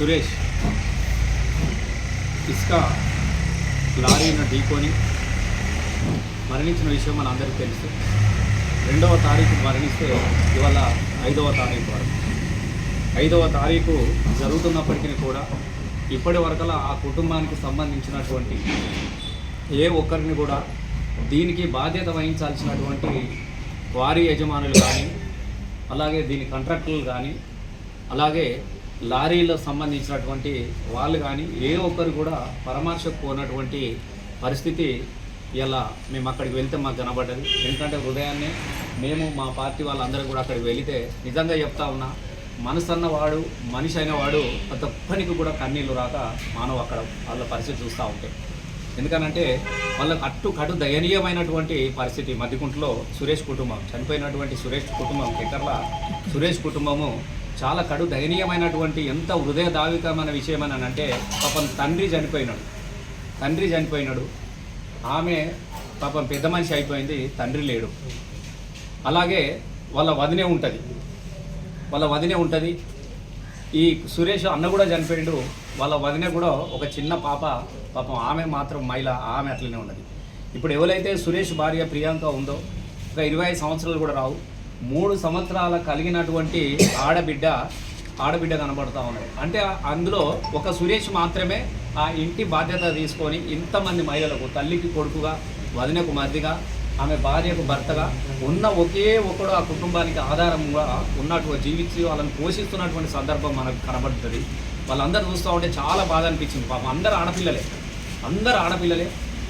సురేష్ ఇసుక లారీను ఢీకొని మరణించిన విషయం మన అందరికీ తెలుసు. రెండవ తారీఖు మరణిస్తే ఇవాళ ఐదవ తారీఖు వరకు. ఐదవ తారీఖు జరుగుతున్నప్పటికీ కూడా ఇప్పటి వరకలా ఆ కుటుంబానికి సంబంధించినటువంటి ఏ ఒక్కరిని కూడా దీనికి బాధ్యత వహించాల్సినటువంటి వారి యజమానులు కానీ అలాగే దీని కాంట్రాక్టర్లు కానీ అలాగే లారీలకు సంబంధించినటువంటి వాళ్ళు కానీ ఏ ఒక్కరు కూడా పరామర్శకు పోనటువంటి పరిస్థితి ఇలా మేము అక్కడికి వెళ్తే మాకు కనబడ్డది. ఎందుకంటే హృదయాన్నే మేము మా పార్టీ వాళ్ళందరూ కూడా అక్కడికి వెళితే నిజంగా చెప్తా ఉన్నా మనసు అన్నవాడు మనిషి అయినవాడు ప్రతి ఒక్కరికి కూడా కన్నీళ్ళు రాక మానవ అక్కడ వాళ్ళ పరిస్థితి చూస్తూ ఉంటాయి ఎందుకనంటే వాళ్ళకు అట్టు కటు దయనీయమైనటువంటి పరిస్థితి మధ్యకుంటలో సురేష్ కుటుంబం చనిపోయినటువంటి సురేష్ కుటుంబం కిక్కర్ల సురేష్ కుటుంబము చాలా కడు దయనీయమైనటువంటి ఎంత హృదయ దావికమైన విషయం అని అంటే పాపం తండ్రి చనిపోయినాడు. తండ్రి చనిపోయినాడు. ఆమె పాపం పెద్ద మనిషి అయిపోయింది తండ్రి లేడు. అలాగే వాళ్ళ వదినే ఉంటుంది. వాళ్ళ వదినే ఉంటుంది. ఈ సురేష్ అన్న కూడా చనిపోయిండు. వాళ్ళ వదిన కూడా ఒక చిన్న పాప పాపం ఆమె మాత్రం మహిళ ఆమె అట్లనే ఉన్నది. ఇప్పుడు ఎవరైతే సురేష్ భార్య ప్రియాంక ఉందో ఒక ఇరవై ఐదు సంవత్సరాలు కూడా రావు. మూడు సంవత్సరాల కలిగినటువంటి ఆడబిడ్డ ఆడబిడ్డ కనబడుతూ ఉన్నది. అంటే అందులో ఒక సురేష్ మాత్రమే ఆ ఇంటి బాధ్యత తీసుకొని ఇంతమంది మహిళలకు తల్లికి కొడుకుగా వదినకు మధ్యగా ఆమె భార్యకు భర్తగా ఉన్న ఒకే ఒకడు ఆ కుటుంబానికి ఆధారంగా ఉన్నటువంటి జీవించి వాళ్ళని పోషిస్తున్నటువంటి సందర్భం మనకు కనబడుతుంది. వాళ్ళందరూ చూస్తూ ఉంటే చాలా బాధ అనిపించింది. పాపం అందరు ఆడపిల్లలే. అందరు ఆడపిల్లలే.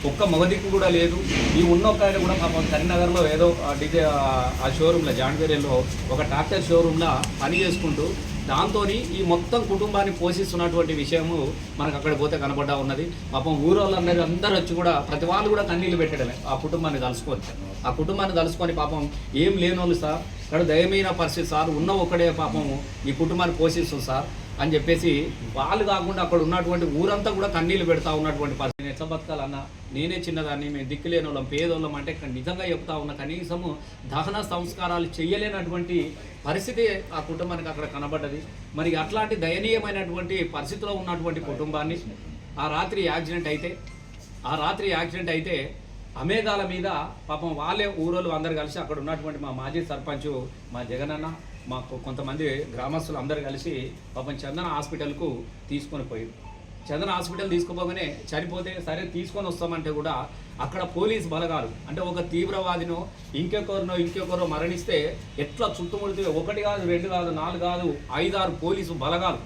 ఒక్క మగదిక్కు కూడా లేదు. ఈ ఉన్న ఒక ఆయన కూడా పాపం కరీంనగర్లో ఏదో డిజే ఆ షోరూంలో జాన్వేరియల్లో ఒక ట్రాక్టర్ షోరూంలో పని చేసుకుంటూ దాంతో ఈ మొత్తం కుటుంబాన్ని పోషిస్తున్నటువంటి విషయము మనకు అక్కడ పోతే కనబడ్డా ఉన్నది. పాపం ఊరోళ్ళందరూ అందరూ వచ్చి కూడా ప్రతి వాళ్ళు కూడా కన్నీళ్ళు పెట్టడమే. ఆ కుటుంబాన్ని కలుసుకోవచ్చు ఆ కుటుంబాన్ని తలుసుకొని పాపం ఏం లేనోళ్ళు సార్. ఇక్కడ దయమైన పరిస్థితి సార్. ఉన్న ఒకడే పాపము ఈ కుటుంబాన్ని పోషిస్తుంది సార్ అని చెప్పేసి వాళ్ళు కాకుండా అక్కడ ఉన్నటువంటి ఊరంతా కూడా కన్నీళ్ళు పెడతా ఉన్నటువంటి పరిస్థితి. నేను ఎట్లా బతకాలన్న నేనే చిన్నదాన్ని మేము దిక్కులేని వాళ్ళం పేదోళ్ళం అంటే ఇక్కడ నిజంగా చెప్తా ఉన్న కనీసము దహన సంస్కారాలు చేయలేనటువంటి పరిస్థితి ఆ కుటుంబానికి అక్కడ కనబడ్డది. మరి అట్లాంటి దయనీయమైనటువంటి పరిస్థితిలో ఉన్నటువంటి కుటుంబాన్ని ఆ రాత్రి యాక్సిడెంట్ అయితే ఆ రాత్రి యాక్సిడెంట్ అయితే అమేఘాల మీద పాపం వాళ్ళే ఊరోళ్ళు అందరు కలిసి అక్కడ ఉన్నటువంటి మా మాజీ సర్పంచ్ మా జగనన్న మా కొంతమంది గ్రామస్తులు అందరు కలిసి పాపం చందన హాస్పిటల్కు తీసుకొని పోయారు. చందన హాస్పిటల్ తీసుకుపోగానే చనిపోతే సరే తీసుకొని వస్తామంటే కూడా అక్కడ పోలీస్ బలగాలు అంటే ఒక తీవ్రవాదినో ఇంకొకరినో ఇంకొకరో మరణిస్తే ఎట్లా చుట్టుముడితే ఒకటి కాదు రెండు కాదు నాలుగు కాదు ఐదారు పోలీసు బలగాలు.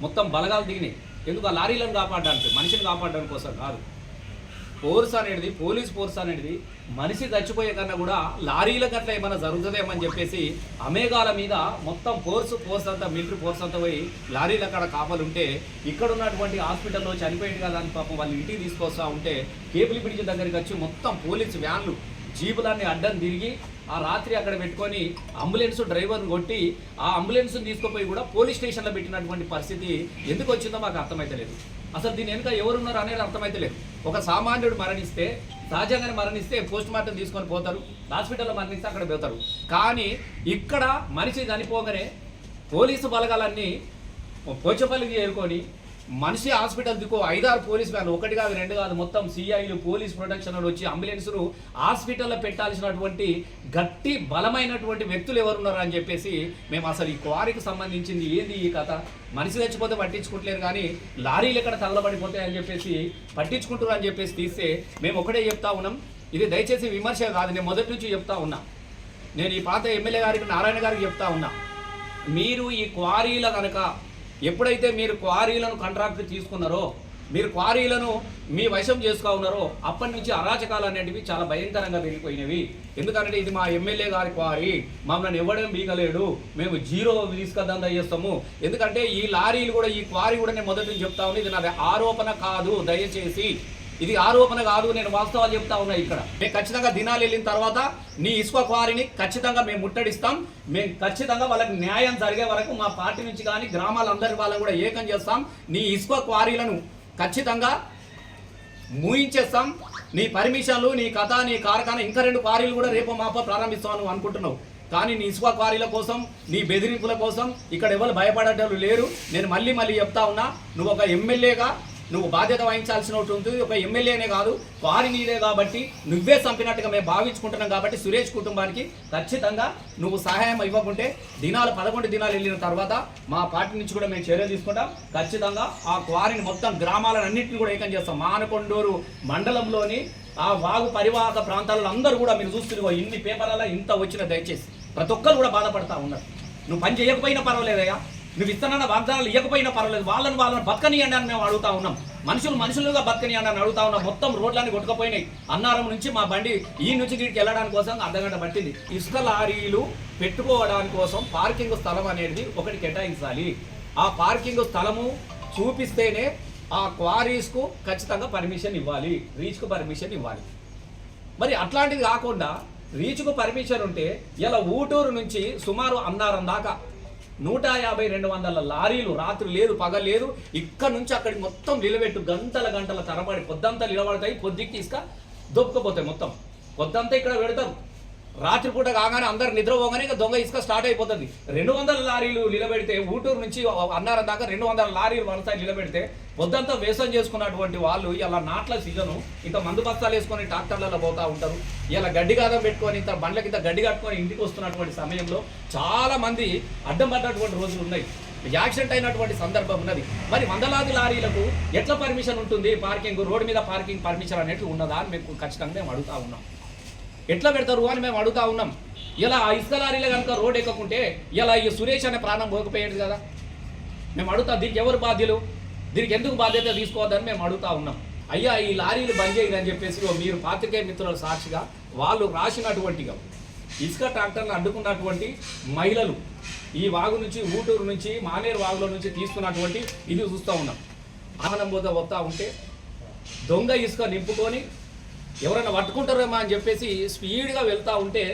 మొత్తం బలగాలు దిగినాయి. ఎందుకు? ఆ లారీలను కాపాడడానికి మనిషిని కాపాడడానికి కోసం కాదు. ఫోర్స్ అనేది పోలీస్ ఫోర్స్ అనేది మనిషి చచ్చిపోయే కన్నా కూడా లారీల గట్ల ఏమైనా జరుగుతుందేమని చెప్పేసి అమేఘాల మీద మొత్తం ఫోర్స్ ఫోర్స్ అంతా మిలిటరీ ఫోర్స్ అంతా పోయి లారీల కాడ కాపలు ఉంటే ఇక్కడ ఉన్నటువంటి హాస్పిటల్లో చనిపోయింది కదా అని పాపం వాళ్ళు ఇంటికి తీసుకొస్తా ఉంటే కేబుల్ బ్రిడ్జ్ దగ్గరికి వచ్చి మొత్తం పోలీస్ వ్యాన్లు జీపులన్నీ అడ్డం తిరిగి ఆ రాత్రి అక్కడ పెట్టుకొని అంబులెన్స్ డ్రైవర్ని కొట్టి ఆ అంబులెన్స్ని తీసుకుపోయి కూడా పోలీస్ స్టేషన్లో పెట్టినటువంటి పరిస్థితి ఎందుకు వచ్చిందో మాకు అర్థమైతలేదు. అసలు దీని వెనుక ఎవరున్నారు అనేది అర్థమైతలేదు ఒక సామాన్యుడు మరణిస్తే సహజంగానే మరణిస్తే పోస్ట్ మార్టం తీసుకొని పోతారు హాస్పిటల్లో మరణిస్తే అక్కడ పోతారు. కానీ ఇక్కడ మనిషి చనిపోగానే పోలీసు బలగాలన్నీ పోచపల్లికి చేరుకొని మనిషి హాస్పిటల్ దిక్కు ఐదారు పోలీస్ వ్యాన్ ఒకటి కాదు రెండు కాదు మొత్తం సిఐలు పోలీస్ ప్రొటెక్షన్ వచ్చి అంబులెన్స్ను హాస్పిటల్లో పెట్టాల్సినటువంటి గట్టి బలమైనటువంటి వ్యక్తులు ఎవరున్నారు అని చెప్పేసి మేము అసలు ఈ క్వారీకి సంబంధించింది ఏంది ఈ కథ? మనిషి చచ్చిపోతే పట్టించుకుంటలేరు కానీ లారీలు ఎక్కడ తగలబడిపోతాయని చెప్పేసి పట్టించుకుంటారు అని చెప్పేసి తీస్తే మేము ఒకటే చెప్తా ఉన్నాం. ఇది దయచేసి విమర్శ కాదు నేను మొదటి నుంచి చెప్తా ఉన్నా. నేను ఈ పాత ఎమ్మెల్యే గారికి నారాయణ గారికి చెప్తా ఉన్నా. మీరు ఈ క్వారీల కనుక ఎప్పుడైతే మీరు క్వారీలను కాంట్రాక్ట్ తీసుకున్నారో మీరు క్వారీలను మీ వశం చేసుకో ఉన్నారో అప్పటి నుంచి అరాచకాలు అనేటివి చాలా భయంకరంగా పెరిగిపోయినవి. ఎందుకంటే ఇది మా ఎమ్మెల్యే గారి క్వారీ. మమ్మల్ని ఇవ్వడం బీగలేడు మేము జీరో తీసుకొద్దాం చేస్తాము. ఎందుకంటే ఈ లారీలు కూడా ఈ క్వారీ కూడా నేను మొదటి నుంచి చెప్తా ఉంది ఇది నాది ఆరోపణ కాదు. దయచేసి ఇది ఆరోపణ కాదు నేను వాస్తవాలు చెప్తా ఉన్నా ఇక్కడ. మేము ఖచ్చితంగా దినాలు వెళ్ళిన తర్వాత నీ ఇసుక క్వారీని ఖచ్చితంగా మేము ముట్టడిస్తాం. మేము ఖచ్చితంగా వాళ్ళకి న్యాయం జరిగే వరకు మా పార్టీ నుంచి కానీ గ్రామాలందరి వాళ్ళని కూడా ఏకం చేస్తాం. నీ ఇసుక క్వారీలను ఖచ్చితంగా మూయించేస్తాం. నీ పర్మిషన్లు నీ కథ నీ కార్ఖానా ఇంకా రెండు క్వారీలు కూడా రేపు మాప ప్రారంభిస్తాను అనుకుంటున్నావు. కానీ నీ ఇసుక క్వారీల కోసం నీ బెదిరింపుల కోసం ఇక్కడ ఎవరు భయపడేటోళ్ళు లేరు. నేను మళ్ళీ మళ్ళీ చెప్తా ఉన్నా నువ్వు ఒక ఎమ్మెల్యేగా నువ్వు బాధ్యత వహించాల్సిన ఉంటుంది ఒక ఎమ్మెల్యేనే కాదు వారి నీదే కాబట్టి నువ్వే చంపినట్టుగా మేము భావించుకుంటున్నాం కాబట్టి సురేష్ కుటుంబానికి ఖచ్చితంగా నువ్వు సహాయం ఇవ్వకుంటే దినాలు పదకొండు దినాలు వెళ్ళిన తర్వాత మా పార్టీ నుంచి కూడా మేము చర్యలు తీసుకుంటాం. ఖచ్చితంగా ఆ క్వారీని మొత్తం గ్రామాలన్నింటినీ కూడా ఏకం చేస్తాం. మానకొండూరు మండలంలోని ఆ వాగు పరివాహక ప్రాంతాలలో అందరూ కూడా మీరు చూస్తున్నారు. ఇన్ని పేపర్లలో ఇంత వచ్చిన దయచేసి ప్రతి ఒక్కరు కూడా బాధపడతా ఉన్నారు. నువ్వు పని చేయకపోయినా పర్వాలేదయ్యా. నువ్వు ఇస్తానన్న వాగ్దానాలు ఇవ్వకపోయినా పర్వాలేదు. వాళ్ళని వాళ్ళని బతకనియండి అని మేము అడుగుతా ఉన్నాం. మనుషులు మనుషులుగా బతకనియండి అని అడుగుతా ఉన్నాం. మొత్తం రోడ్లన్నీ కొట్టుకుపోయినాయి. అన్నారం నుంచి మా బండి ఈ నుంచి వీటికి వెళ్ళడానికి కోసం అర్ధగంట పట్టింది. ఇసుక లారీలు పెట్టుకోవడానికి కోసం పార్కింగ్ స్థలం అనేది ఒకటి కేటాయించాలి. ఆ పార్కింగ్ స్థలము చూపిస్తేనే ఆ క్వారీస్కు ఖచ్చితంగా పర్మిషన్ ఇవ్వాలి. రీచ్కు పర్మిషన్ ఇవ్వాలి. మరి అట్లాంటిది కాకుండా రీచ్కు పర్మిషన్ ఉంటే ఇలా ఊటూరు నుంచి సుమారు అన్నారం దాకా నూట యాభై రెండు వందల లారీలు రాత్రి లేదు పగ లేదు ఇక్కడ నుంచి అక్కడికి మొత్తం నిలబెట్టు గంటల గంటల తరబడి పొద్దంతా నిలబడతాయి పొద్దుకి ఇసుక దొప్పుకపోతాయి మొత్తం. పొద్దంతా ఇక్కడ పెడతారు. రాత్రిపూట కాగానే అందరు నిద్రపోగానే ఇంకా దొంగ ఇసుక స్టార్ట్ అయిపోతుంది. రెండు వందల లారీలు నిలబెడితే ఊటూరు నుంచి అన్నారం దాకా రెండు వందల లారీలు వరుస నిలబెడితే పొద్దంతా వేసం చేసుకున్నటువంటి వాళ్ళు ఇలా నాట్ల సీజను ఇంత మందు బస్తాలు వేసుకొని ట్రాక్టర్లలో పోతా ఉంటారు. ఇలా గడ్డి కాదం పెట్టుకొని ఇంత బండ్లకి ఇంత గడ్డి కట్టుకొని ఇంటికి వస్తున్నటువంటి సమయంలో చాలా మంది అడ్డం పడ్డటువంటి రోజులు ఉన్నాయి. యాక్సిడెంట్ అయినటువంటి సందర్భం ఉన్నది. మరి వందలాది లారీలకు ఎట్లా పర్మిషన్ ఉంటుంది? పార్కింగ్ రోడ్డు మీద పార్కింగ్ పర్మిషన్ అనేట్లు ఉన్నదా అని మేము ఖచ్చితంగా మేము అడుగుతా ఉన్నాం. ఎట్లా పెడతారు అని మేము అడుగుతా ఉన్నాం. ఇలా ఆ ఇసుక లారీలో కనుక రోడ్ ఎక్కకుంటే ఇలా ఈ సురేష్ అనే ప్రాణం పోకపోయేది కదా? మేము అడుగుతా దీనికి ఎవరు బాధ్యులు? దీనికి ఎందుకు బాధ్యత తీసుకోవద్దని మేము అడుగుతా ఉన్నాం. అయ్యా ఈ లారీలు బంద్ చేయదని చెప్పేసి మీరు పాత్రికేయ మిత్రుల సాక్షిగా వాళ్ళు రాసినటువంటిగా ఇసుక ట్రాక్టర్ని అడ్డుకున్నటువంటి మహిళలు ఈ వాగు నుంచి ఊటూరు నుంచి మానేరు వాగులో నుంచి తీసుకున్నటువంటి ఇది చూస్తూ ఉన్నాం. ఆహ్వానం పోతే వస్తా ఉంటే దొంగ ఇసుక నింపుకొని ఎవరైనా పట్టుకుంటారేమో అని చెప్పేసి స్పీడ్గా వెళ్తా ఉంటే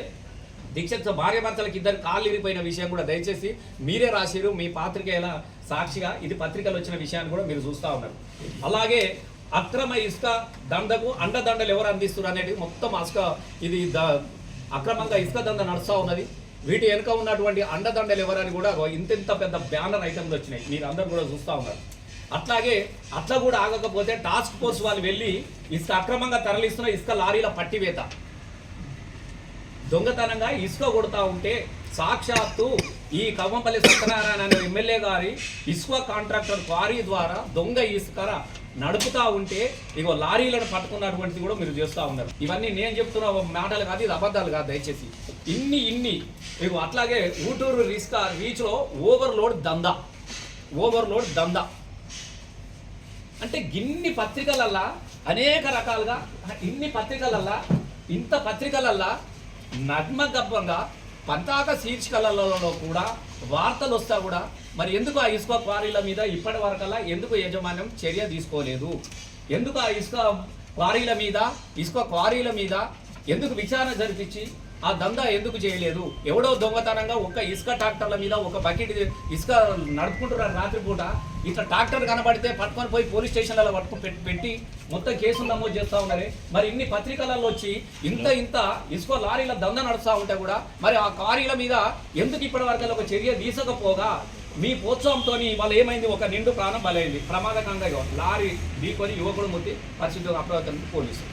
దీక్ష భార్య భర్తలకు ఇద్దరు కాళ్ళు ఇరిపోయిన విషయం కూడా దయచేసి మీరే రాసిరు మీ పాత్రికేయుల సాక్షిగా ఇది పత్రికలు వచ్చిన విషయాన్ని కూడా మీరు చూస్తూ ఉన్నారు. అలాగే అక్రమ ఇసుక దండకు అండదండలు ఎవరు అందిస్తున్నారు అనేది మొత్తం అసుక ఇది ద అక్రమంగా ఇసుక దండ నడుస్తూ ఉన్నది. వీటి వెనుక ఉన్నటువంటి అండదండలు ఎవరని కూడా ఇంత ఇంత పెద్ద బ్యానర్ ఐటమ్స్ వచ్చినాయి. మీరు అందరూ కూడా చూస్తూ ఉన్నారు. అట్లాగే అట్లా కూడా ఆగకపోతే టాస్క్ ఫోర్స్ వాళ్ళు వెళ్ళి ఇసుక అక్రమంగా తరలిస్తున్న ఇసుక లారీల పట్టివేత. దొంగతనంగా ఇసుక కొడుతూ ఉంటే సాక్షాత్తు ఈ కవ్వంపల్లి సత్యనారాయణ అనే ఎమ్మెల్యే గారి ఇసుక కాంట్రాక్టర్ క్వారీ ద్వారా దొంగ ఇసుక నడుపుతా ఉంటే ఇగో లారీలను పట్టుకున్నటువంటిది కూడా మీరు చేస్తూ ఉన్నారు. ఇవన్నీ నేను చెప్తున్న మాటలు కాదు ఇది అబద్ధాలు కాదు దయచేసి. ఇన్ని ఇన్ని. ఇగో అట్లాగే ఊటూరు రిస్కా రీచ్లో ఓవర్లోడ్ దందా. ఓవర్లోడ్ దందా. అంటే గిన్ని పత్రికలల్లా అనేక రకాలుగా ఇన్ని పత్రికలల్లా ఇంత పత్రికలల్లా నగ్మగర్భంగా పంతాక శీర్షికలలో కూడా వార్తలు వస్తా కూడా మరి ఎందుకు ఆ ఇసుక క్వారీల మీద ఇప్పటి వరకల్లా ఎందుకు యాజమాన్యం చర్య తీసుకోలేదు? ఎందుకు ఆ ఇసుక క్వారీల మీద ఇసుక క్వారీల మీద ఎందుకు విచారణ జరిపించి ఆ దందా ఎందుకు చేయలేదు? ఎవడో దొంగతనంగా ఒక ఇసుక ట్రాక్టర్ల మీద ఒక బకెట్ ఇసుక నడుపుకుంటున్నారు రాత్రిపూట. ఇట్లా ట్రాక్టర్ కనబడితే పట్టుకొని పోయి పోలీస్ స్టేషన్లలో పట్టుకొని పెట్టి పెట్టి మొత్తం కేసులు నమోదు చేస్తూ ఉన్నారే. మరి ఇన్ని పత్రికలలో వచ్చి ఇంత ఇంత ఇసుక లారీల దంద నడుస్తూ ఉంటే కూడా మరి ఆ కారీల మీద ఎందుకు ఇప్పటి వరకు ఒక చర్య తీసకపోగా మీ ప్రోత్సాహంతో వాళ్ళు ఏమైంది? ఒక నిండు ప్రాణం బలైంది. ప్రమాదకంగా లారీ ఢీకొని యువకుడు ముట్టి పరిస్థితి అప్రవర్తన పోలీసులు.